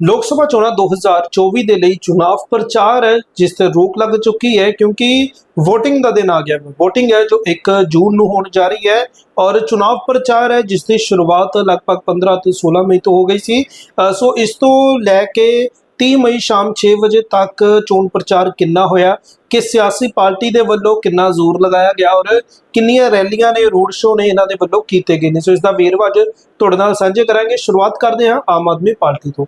ਲੋਕ ਸਭਾ ਚੋਣਾਂ 2024 ਦੇ ਲਈ ਚੁਣਾਵ ਪ੍ਰਚਾਰ ਹੈ, ਜਿਸ ਤੇ ਰੋਕ ਲੱਗ ਚੁੱਕੀ ਹੈ ਕਿਉਂਕਿ VOTING ਦਾ ਦਿਨ ਆ ਗਿਆ। ਹੈ VOTING ਹੈ ਜੋ 1 ਜੂਨ ਨੂੰ ਹੋਣ ਜਾ ਰਹੀ ਹੈ ਔਰ ਚੁਣਾਵ ਪ੍ਰਚਾਰ ਹੈ, ਜਿਸ ਦੀ ਸ਼ੁਰੂਆਤ ਲਗਭਗ 15 ਤੋਂ 16 ਮਈ ਤੋਂ ਹੋ ਗਈ ਸੀ। ਸੋ ਇਸ ਤੋਂ ਲੈ ਕੇ 30 ਮਈ ਸ਼ਾਮ 6 ਵਜੇ ਤੱਕ ਚੋਣ ਪ੍ਰਚਾਰ ਕਿੰਨਾ ਹੋਇਆ ਕਿ ਸਿਆਸੀ ਪਾਰਟੀ ਦੇ ਵੱਲੋਂ ਕਿੰਨਾ ਜ਼ੋਰ ਲਗਾਇਆ ਗਿਆ ਔਰ ਕਿੰਨੀਆਂ ਰੈਲੀਆਂ ਨੇ, ਰੋਡ ਸ਼ੋਅ ਨੇ ਇਹਨਾਂ ਦੇ ਵੱਲੋਂ ਕੀਤੇ ਗਏ ਨੇ। ਸੋ ਇਸ ਦਾ ਵੇਰਵਾ ਅੱਜ ਤੁਹਾਡੇ ਨਾਲ ਸਾਂਝੇ ਕਰਾਂਗੇ। ਸ਼ੁਰੂਆਤ ਕਰਦੇ ਹਾਂ ਆਮ ਆਦਮੀ ਪਾਰਟੀ ਤੋਂ।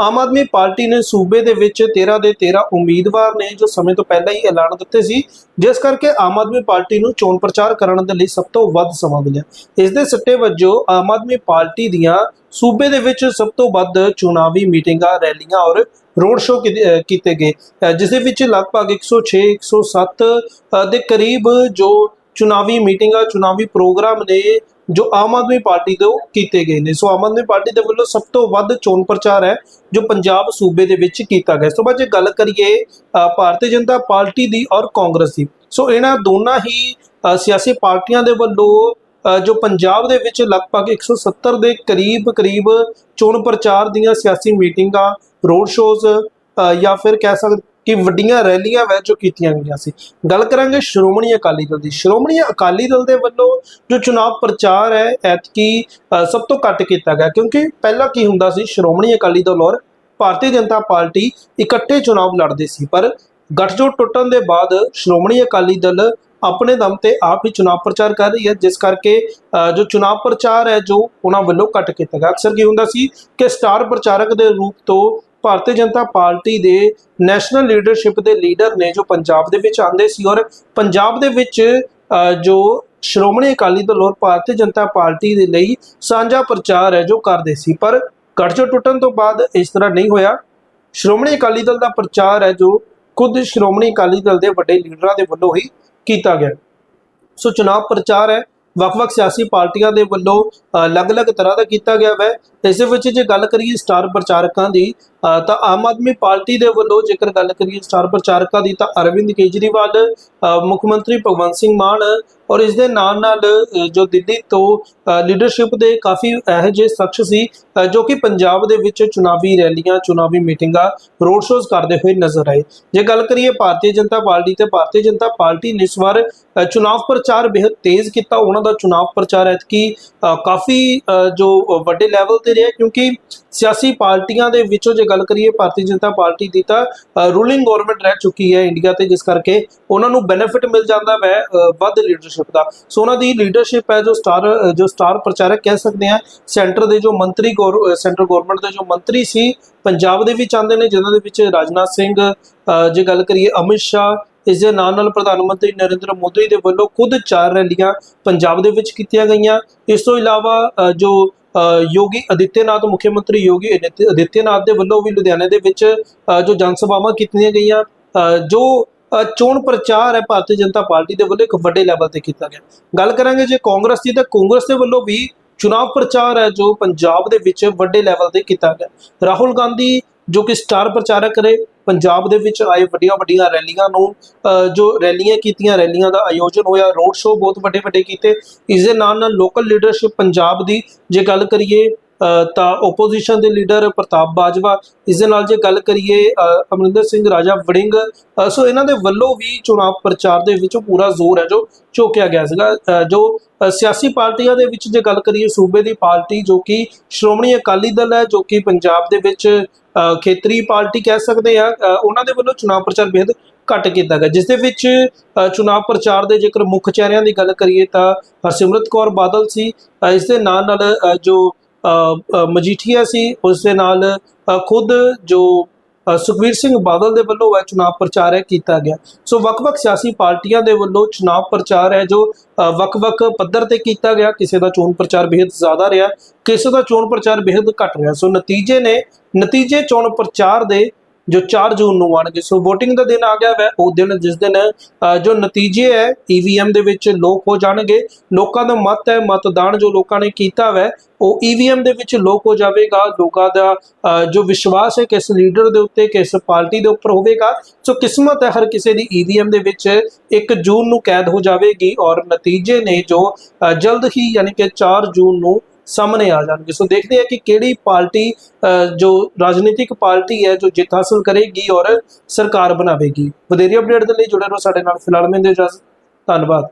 ਆਮ ਆਦਮੀ ਪਾਰਟੀ ਨੇ ਸੂਬੇ ਦੇ ਵਿੱਚ 13 ਦੇ 13 ਉਮੀਦਵਾਰ ਨੇ ਜੋ ਸਮੇਂ ਤੋਂ ਪਹਿਲਾਂ ਹੀ ਐਲਾਨ ਦਿੱਤੇ ਸੀ, ਜਿਸ ਕਰਕੇ ਆਮ ਆਦਮੀ ਪਾਰਟੀ ਨੂੰ ਚੋਣ ਪ੍ਰਚਾਰ ਕਰਨ ਦੇ ਲਈ ਸਭ ਤੋਂ ਵੱਧ ਸਮਾਂ ਮਿਲਿਆ। ਇਸ ਦੇ ਸੱਟੇ ਵਜੋਂ ਆਮ ਆਦਮੀ ਪਾਰਟੀ ਦੀਆਂ ਸੂਬੇ ਦੇ ਵਿੱਚ ਸਭ ਤੋਂ ਵੱਧ ਚੁਣਾਵੀ ਮੀਟਿੰਗਾਂ, ਰੈਲੀਆਂ ਔਰ ਰੋਡ ਸ਼ੋਅ ਕੀਤੇ- ਅਹ, ਕੀਤੇ ਗਏ। ਅਹ, ਜਿਸ ਦੇ ਵਿੱਚ ਲਗਭਗ 106 107 ਦੇ ਕਰੀਬ ਜੋ ਚੁਣਾਵੀ ਮੀਟਿੰਗਾਂ, ਚੁਣਾਵੀ ਪ੍ਰੋਗਰਾਮ ਨੇ ਜੋ ਆਮ ਆਦਮੀ ਪਾਰਟੀ ਤੋਂ ਕੀਤੇ ਗਏ ਨੇ। ਸੋ ਆਮ ਆਦਮੀ ਪਾਰਟੀ ਦੇ ਵੱਲੋਂ ਸਭ ਤੋਂ ਵੱਧ ਚੋਣ ਪ੍ਰਚਾਰ ਹੈ, ਜੋ ਪੰਜਾਬ ਸੂਬੇ ਦੇ ਵਿੱਚ ਕੀਤਾ ਗਿਆ। ਸੋ ਬਾਅਦ ਜੇ ਗੱਲ ਕਰੀਏ ਭਾਰਤੀ ਜਨਤਾ ਪਾਰਟੀ ਦੀ ਔਰ ਕਾਂਗਰਸ ਦੀ। ਸੋ ਇਹਨਾਂ ਦੋਨਾਂ ਹੀ ਸਿਆਸੀ ਪਾਰਟੀਆਂ ਦੇ ਵੱਲੋਂ ਜੋ ਪੰਜਾਬ ਦੇ ਵਿੱਚ ਲਗਭਗ 170 ਦੇ ਕਰੀਬ ਕਰੀਬ ਚੋਣ ਪ੍ਰਚਾਰ ਦੀਆਂ ਸਿਆਸੀ ਮੀਟਿੰਗਾਂ, ਰੋਡ ਸ਼ੋਜ਼ ਜਾਂ ਫਿਰ ਕਹਿ ਸਕਦੇ ਕਿ ਵੱਡੀਆਂ ਰੈਲੀਆਂ ਵੈ ਜੋ ਕੀਤੀਆਂ ਗਈਆਂ ਸੀ। ਗੱਲ ਕਰਾਂਗੇ ਸ਼੍ਰੋਮਣੀ ਅਕਾਲੀ ਦਲ ਦੀ। ਸ਼੍ਰੋਮਣੀ ਅਕਾਲੀ ਦਲ ਦੇ ਵੱਲੋਂ ਜੋ ਚੁਣਾਵ ਪ੍ਰਚਾਰ ਹੈ, ਐਤਕੀ ਸਭ ਤੋਂ ਘੱਟ ਕੀਤਾ ਗਿਆ। ਕਿਉਂਕਿ ਪਹਿਲਾਂ ਕੀ ਹੁੰਦਾ ਸੀ, ਸ਼੍ਰੋਮਣੀ ਅਕਾਲੀ ਦਲ ਔਰ ਭਾਰਤੀ ਜਨਤਾ ਪਾਰਟੀ ਇਕੱਠੇ ਚੁਣਾਵ ਲੜਦੇ ਸੀ। ਪਰ ਗੱਠਜੋੜ ਟੁੱਟਣ ਦੇ ਬਾਅਦ ਸ਼੍ਰੋਮਣੀ ਅਕਾਲੀ ਦਲ ਆਪਣੇ ਦਮ ਤੇ ਆਪ ਹੀ ਚੁਣਾਵ ਪ੍ਰਚਾਰ ਕਰ ਰਹੀ ਹੈ। ਜਿਸ ਕਰਕੇ ਜੋ ਚੁਣਾਵ ਪ੍ਰਚਾਰ ਹੈ, ਜੋ ਉਹਨਾਂ ਵੱਲੋਂ ਘੱਟ ਕੀਤਾ ਗਿਆ। ਅਕਸਰ ਕੀ ਹੁੰਦਾ ਸੀ ਕਿ ਸਟਾਰ ਪ੍ਰਚਾਰਕ ਦੇ ਰੂਪ ਤੋਂ ਭਾਰਤੀ ਜਨਤਾ ਪਾਰਟੀ ਦੇ ਨੈਸ਼ਨਲ ਲੀਡਰਸ਼ਿਪ ਦੇ ਲੀਡਰ ਨੇ ਜੋ ਪੰਜਾਬ ਦੇ ਵਿੱਚ ਆਉਂਦੇ ਸੀ ਔਰ ਪੰਜਾਬ ਦੇ ਵਿੱਚ ਜੋ ਸ਼੍ਰੋਮਣੀ ਅਕਾਲੀ ਦਲ ਔਰ ਭਾਰਤੀ ਜਨਤਾ ਪਾਰਟੀ ਦੇ ਲਈ ਸਾਂਝਾ ਪ੍ਰਚਾਰ ਹੈ ਜੋ ਕਰਦੇ ਸੀ, ਪਰ ਗੱਠਜੋੜ ਟੁੱਟਣ ਤੋਂ ਬਾਅਦ ਇਸ ਤਰ੍ਹਾਂ ਨਹੀਂ ਹੋਇਆ। ਸ਼੍ਰੋਮਣੀ ਅਕਾਲੀ ਦਲ ਦਾ ਪ੍ਰਚਾਰ ਹੈ ਜੋ ਖੁਦ ਸ਼੍ਰੋਮਣੀ ਅਕਾਲੀ ਦਲ ਦੇ ਵੱਡੇ ਲੀਡਰਾਂ ਦੇ ਵੱਲੋਂ ਹੀ ਕੀਤਾ ਗਿਆ। ਸੋ ਚੁਣਾਵ ਪ੍ਰਚਾਰ ਹੈ, ਵੱਖ-ਵੱਖ ਸਿਆਸੀ ਪਾਰਟੀਆਂ ਦੇ ਵੱਲੋਂ ਅਲੱਗ-ਅਲੱਗ ਤਰ੍ਹਾਂ ਦਾ ਕੀਤਾ ਗਿਆ ਹੈ ਇਸ ਵਿੱਚ ਜੇ ਗੱਲ ਕਰੀਏ ਸਟਾਰ ਪ੍ਰਚਾਰਕਾਂ ਦੀ ਤਾਂ ਆਮ ਆਦਮੀ ਪਾਰਟੀ ਦੇ ਵੱਲੋਂ ਜੇਕਰ ਗੱਲ ਕਰੀਏ ਸਟਾਰ ਪ੍ਰਚਾਰਕਾਂ ਦੀ, ਤਾਂ ਅਰਵਿੰਦ ਕੇਜਰੀਵਾਲ ਮੁੱਖ ਮੰਤਰੀ ਭਗਵੰਤ ਸਿੰਘ ਮਾਨ ਔਰ ਇਸ ਦੇ ਨਾਲ ਨਾਲ ਜੋ ਦਿੱਲੀ ਤੋਂ ਲੀਡਰਸ਼ਿਪ ਦੇ ਕਾਫੀ ਇਹੋ ਜਿਹੇ ਸ਼ਖਸ ਸੀ ਜੋ ਕਿ ਪੰਜਾਬ ਦੇ ਵਿੱਚ ਚੁਣਾਵੀ ਰੈਲੀਆਂ, ਚੁਣਾਵੀ ਮੀਟਿੰਗਾਂ, ਰੋਡ ਸ਼ੋਜ਼ ਕਰਦੇ ਹੋਏ ਨਜ਼ਰ ਆਏ। ਜੇ ਗੱਲ ਕਰੀਏ ਭਾਰਤੀ ਜਨਤਾ ਪਾਰਟੀ ਤੇ, ਭਾਰਤੀ ਜਨਤਾ ਪਾਰਟੀ ਨੇ ਇਸ ਵਾਰ ਚੁਣਾਵ ਪ੍ਰਚਾਰ ਬੇहद ਤੇਜ਼ ਕੀਤਾ। ਉਹਨਾਂ ਦਾ ਚੁਣਾਵ ਪ੍ਰਚਾਰ ਐਤਕੀ ਕਾਫੀ ਕਾਫੀ ਜੋ ਵੱਡੇ ਲੈਵਲ ਤੇ ਰਿਹਾ ਕਿਉਂਕਿ ਸਿਆਸੀ ਪਾਰਟੀਆਂ ਦੇ ਵਿੱਚੋਂ ਜੇ ਗੱਲ ਕਰੀਏ ਭਾਰਤੀ ਜਨਤਾ ਪਾਰਟੀ ਦੀ ਤਾਂ ਰੂਲਿੰਗ ਗਵਰਨਮੈਂਟ ਰਹਿ ਚੁੱਕੀ ਹੈ ਇੰਡੀਆ ਤੇ ਜਿਸ ਕਰਕੇ ਉਹਨਾਂ ਨੂੰ ਬੈਨੀਫਿਟ ਮਿਲ ਜਾਂਦਾ ਹੈ ਵੱਧ ਲੀਡਰਸ਼ਿਪ ਦਾ। ਸੋ ਉਹਨਾਂ ਦੀ ਲੀਡਰਸ਼ਿਪ ਹੈ ਜੋ ਸਟਾਰ ਜੋ ਸਟਾਰ ਪ੍ਰਚਾਰਕ ਕਹਿ ਸਕਦੇ ਆ ਸੈਂਟਰ ਦੇ ਜੋ ਮੰਤਰੀ ਗੌਰ- ਸੈਂਟਰ ਗਵਰਨਮੈਂਟ ਦੇ ਜੋ ਮੰਤਰੀ ਸੀ, ਪੰਜਾਬ ਦੇ ਵਿੱਚ ਆਉਂਦੇ ਨੇ, ਜਿਨ੍ਹਾਂ ਦੇ ਵਿੱਚ ਰਾਜਨਾਥ ਸਿੰਘ ਜੇ ਗੱਲ ਕਰੀਏ ਅਮਿਤ ਸ਼ਾਹ ਇਸ ਦੇ ਨਾਲ ਨਾਲ ਪ੍ਰਧਾਨ ਮੰਤਰੀ ਨਰਿੰਦਰ ਮੋਦੀ ਦੇ ਵੱਲੋਂ ਖੁਦ ਚਾਰ ਰੈਲੀਆਂ ਪੰਜਾਬ ਦੇ ਵਿੱਚ ਕੀਤੀਆਂ ਗਈਆਂ। ਇਸ ਤੋਂ ਇਲਾਵਾ ਜੋ ਯੋਗੀ ਅਦਿੱਤਿਆਨਾਥ ਮੁੱਖ ਮੰਤਰੀ ਯੋਗੀ ਅਦਿੱਤ- ਅਦਿੱਤਿਆਨਾਥ ਦੇ ਵੱਲੋਂ ਵੀ ਲੁਧਿਆਣੇ ਦੇ ਵਿੱਚ ਜੋ ਜਨ ਸਭਾਵਾਂ ਕੀਤੀਆਂ ਗਈਆਂ ਜੋ ਚੋਣ ਪ੍ਰਚਾਰ ਹੈ ਭਾਰਤੀ ਜਨਤਾ ਪਾਰਟੀ ਦੇ ਵੱਲੋਂ ਇੱਕ ਵੱਡੇ ਲੈਵਲ ਤੇ ਕੀਤਾ ਗਿਆ। ਗੱਲ ਕਰਾਂਗੇ ਜੇ ਕਾਂਗਰਸ ਦੀ, ਤਾਂ ਕਾਂਗਰਸ ਦੇ ਵੱਲੋਂ ਵੀ ਚੁਣਾਵ ਪ੍ਰਚਾਰ ਹੈ ਜੋ ਪੰਜਾਬ ਦੇ ਵਿੱਚ ਵੱਡੇ ਲੈਵਲ ਤੇ ਕੀਤਾ ਗਿਆ। ਰਾਹੁਲ ਗਾਂਧੀ ਜੋ ਕਿ ਸਟਾਰ ਪ੍ਰਚਾਰਕ ਰਹੇ ਪੰਜਾਬ ਦੇ ਵਿੱਚ ਆਏ ਵੱਡੀਆਂ ਵੱਡੀਆਂ ਰੈਲੀਆਂ ਨੂੰ ਜੋ ਰੈਲੀਆਂ ਕੀਤੀਆਂ, ਰੈਲੀਆਂ ਦਾ ਆਯੋਜਨ ਹੋਇਆ ਰੋਡ ਸ਼ੋਅ ਬਹੁਤ ਵੱਡੇ ਵੱਡੇ ਕੀਤੇ। ਇਸ ਦੇ ਨਾਲ ਨਾਲ ਲੋਕਲ ਲੀਡਰਸ਼ਿਪ ਪੰਜਾਬ ਦੀ, ਜੇ ਗੱਲ ਕਰੀਏ ਤਾਂ ਓਪੋਜੀਸ਼ਨ ਦੇ ਲੀਡਰ ਪ੍ਰਤਾਪ ਬਾਜਵਾ, ਇਸ ਦੇ ਨਾਲ ਜੇ ਗੱਲ ਕਰੀਏ ਅਮਰਿੰਦਰ ਸਿੰਘ, ਰਾਜਾ ਵੜਿੰਗ ਸੋ ਇਹਨਾਂ ਦੇ ਵੱਲੋਂ ਵੀ ਚੁਣਾਵ ਪ੍ਰਚਾਰ ਦੇ ਵਿੱਚ ਪੂਰਾ ਜ਼ੋਰ ਹੈ, ਜੋ ਝੋਕਿਆ ਗਿਆ ਸੀਗਾ। ਜੋ ਸਿਆਸੀ ਪਾਰਟੀਆਂ ਦੇ ਵਿੱਚ ਜੇ ਗੱਲ ਕਰੀਏ, ਸੂਬੇ ਦੀ ਪਾਰਟੀ ਜੋ ਕਿ ਸ਼੍ਰੋਮਣੀ ਅਕਾਲੀ ਦਲ ਹੈ, ਜੋ ਕਿ ਪੰਜਾਬ ਦੇ ਵਿੱਚ ਖੇਤਰੀ ਪਾਰਟੀ ਕਹਿ ਸਕਦੇ ਆ ਉਹਨਾਂ ਦੇ ਵੱਲੋਂ ਚੁਣਾਵ ਪ੍ਰਚਾਰ ਬੇहद ਘੱਟ ਕੀਤਾ ਗਿਆ। ਜਿਸ ਦੇ ਵਿੱਚ ਅ, ਪ੍ਰਚਾਰ ਦੇ ਜੇਕਰ ਮੁੱਖ ਚਿਹਰਿਆਂ ਦੀ ਗੱਲ ਕਰੀਏ ਤਾਂ ਹਰਸਿਮਰਤ ਕੌਰ ਬਾਦਲ ਸੀ ਇਸ ਦੇ ਨਾਲ ਨਾਲ ਜੋ ਮਜੀਠੀਆ ਸੀ ਉਸ ਦੇ ਨਾਲ ਖੁਦ ਜੋ ਸੁਖਵੀਰ ਸਿੰਘ ਬਾਦਲ ਦੇ ਵੱਲੋਂ ਇਹ ਚੋਣ ਪ੍ਰਚਾਰ ਹੈ ਕੀਤਾ ਗਿਆ। ਸੋ ਵੱਖ-ਵੱਖ ਸਿਆਸੀ ਪਾਰਟੀਆਂ ਦੇ ਵੱਲੋਂ ਚੋਣ ਪ੍ਰਚਾਰ ਹੈ ਜੋ ਵੱਖ-ਵੱਖ ਪੱਧਰ ਤੇ ਕੀਤਾ ਗਿਆ, ਕਿਸੇ ਦਾ ਚੋਣ ਪ੍ਰਚਾਰ ਬੇहद ਜ਼ਿਆਦਾ ਰਿਹਾ, ਕਿਸੇ ਦਾ ਚੋਣ ਪ੍ਰਚਾਰ ਬੇहद ਘੱਟ ਰਿਹਾ। ਸੋ ਨਤੀਜੇ ਨੇ, ਨਤੀਜੇ ਚੋਣ ਪ੍ਰਚਾਰ ਦੇ ਜੋ 4 ਜੂਨ ਨੂੰ ਆਉਣਗੇ। ਸੋ VOTING ਦਾ ਦਿਨ ਆ ਗਿਆ ਵੈ। ਉਹ ਦਿਨ ਜਿਸ ਦਿਨ ਜੋ ਨਤੀਜੇ ਹੈ EVM ਦੇ ਵਿੱਚ ਲੋਕ ਹੋ ਜਾਣਗੇ। ਲੋਕਾਂ ਦਾ ਮਤ ਹੈ, ਮਤਦਾਨ ਜੋ ਲੋਕਾਂ ਨੇ ਕੀਤਾ ਵੈ, ਉਹ EVM ਦੇ ਵਿੱਚ ਲੋਕ ਹੋ ਜਾਵੇਗਾ। ਲੋਕਾਂ ਦਾ ਜੋ ਵਿਸ਼ਵਾਸ ਹੈ, ਕਿਸ ਲੀਡਰ ਦੇ ਉੱਤੇ, ਕਿਸ ਪਾਰਟੀ ਦੇ ਉੱਪਰ ਹੋਵੇਗਾ। ਸੋ ਕਿਸਮਤ ਹੈ, ਹਰ ਕਿਸੇ ਦੀ EVM ਦੇ ਵਿੱਚ 1 ਜੂਨ ਨੂੰ ਕੈਦ ਹੋ ਜਾਵੇਗੀ ਔਰ ਨਤੀਜੇ ਨੇ ਜੋ ਜਲਦ ਹੀ ਯਾਨੀ ਕਿ 4 ਜੂਨ ਨੂੰ ਸਾਹਮਣੇ ਆ ਜਾਣਗੇ ਸੋ ਦੇਖਦੇ ਹਾਂ ਕਿ ਕਿਹੜੀ ਪਾਰਟੀ ਅ, ਜੋ ਰਾਜਨੀਤਿਕ ਪਾਰਟੀ ਹੈ ਜੋ ਜਿੱਤ ਹਾਸਲ ਕਰੇਗੀ ਔਰ ਸਰਕਾਰ ਬਣਾਵੇਗੀ। ਵਧੇਰੀ ਅਪਡੇਟ ਦੇ ਲਈ ਜੁੜੇ ਰਹੋ ਸਾਡੇ ਨਾਲ ਫਿਲਹਾਲ ਮੈਂ ਦੇ ਇਜਾਜ਼ਤ। ਧੰਨਵਾਦ।